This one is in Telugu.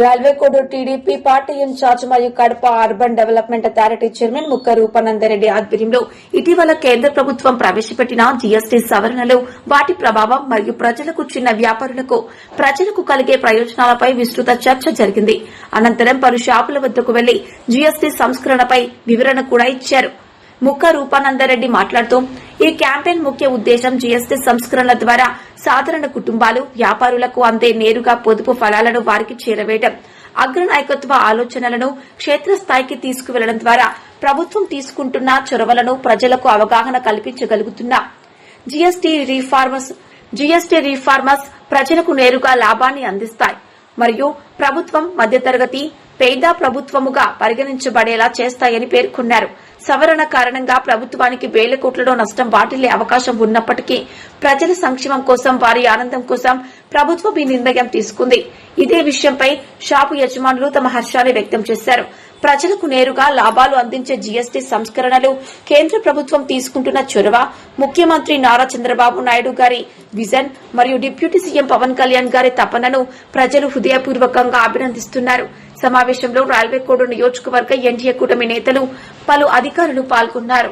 Railway Kodur TDP party incharge మరియు Kadapa urban development authority chairman Mukka Rupananda Reddy ఆధ్వర్యంలో ఇటీవల కేంద్ర ప్రభుత్వం ప్రవేశపెట్టిన జీఎస్టీ సవరణలు వాటి ప్రభావం మరియు ప్రజలకు చిన్న వ్యాపారులకు ప్రజలకు కలిగే ప్రయోజనాలపై విస్తృత చర్చ జరిగింది. అనంతరం పలు షాపుల వద్దకు వెళ్ళి జీఎస్టీ సంస్కరణపై వివరణ కూడా ఇచ్చారు. ముక్క రూపానందరెడ్డి మాట్లాడుతూ ఈ క్యాంపెయిన్ ముఖ్య ఉద్దేశం జీఎస్టీ సంస్కరణల ద్వారా సాధారణ కుటుంబాలు వ్యాపారులకు అందే నేరుగా పొదుపు ఫలాలను వారికి చేరవేయడం అగ్రనాయకత్వ ఆలోచనలను క్షేత్రస్థాయికి తీసుకువెళ్ళడం ద్వారా ప్రభుత్వం తీసుకుంటున్న చొరవలను ప్రజలకు అవగాహన కల్పించగలుగుతున్నా జీఎస్టీ రీఫార్మర్స్ జీఎస్టీ రీఫార్మర్స్ ప్రజలకు నేరుగా లాభాన్ని అందిస్తాయి. మరియు ప్రభుత్వం మధ్యతరగతి పేద ప్రభుత్వముగా పరిగణించబడేలా చేస్తాయని పేర్కొన్నారు. సవరణ కారణంగా ప్రభుత్వానికి వేల కోట్లలో నష్టం వాటిల్లే అవకాశం ఉన్నప్పటికీ ప్రజల సంక్షేమం కోసం వారి ఆనందం కోసం ప్రభుత్వం ఈ నిర్ణయం తీసుకుంది. ఇదే విషయంపై షాపు యజమానులు తమ హర్షాన్ని వ్యక్తం చేశారు. ప్రజలకు నేరుగా లాభాలు అందించే జీఎస్టీ సంస్కరణలు కేంద్ర ప్రభుత్వం తీసుకుంటున్న చొరవ ముఖ్యమంత్రి నారా చంద్రబాబు నాయుడు గారి విజన్ మరియు డిప్యూటీ సీఎం పవన్ కళ్యాణ్ గారి తపనను ప్రజలు హృదయపూర్వకంగా అభినందిస్తున్నారు. సమావేశంలో రైల్వే కోడు నియోజకవర్గ ఎన్డీఏ కూటమి నేతలు పలు అధికారులు పాల్గొన్నారు.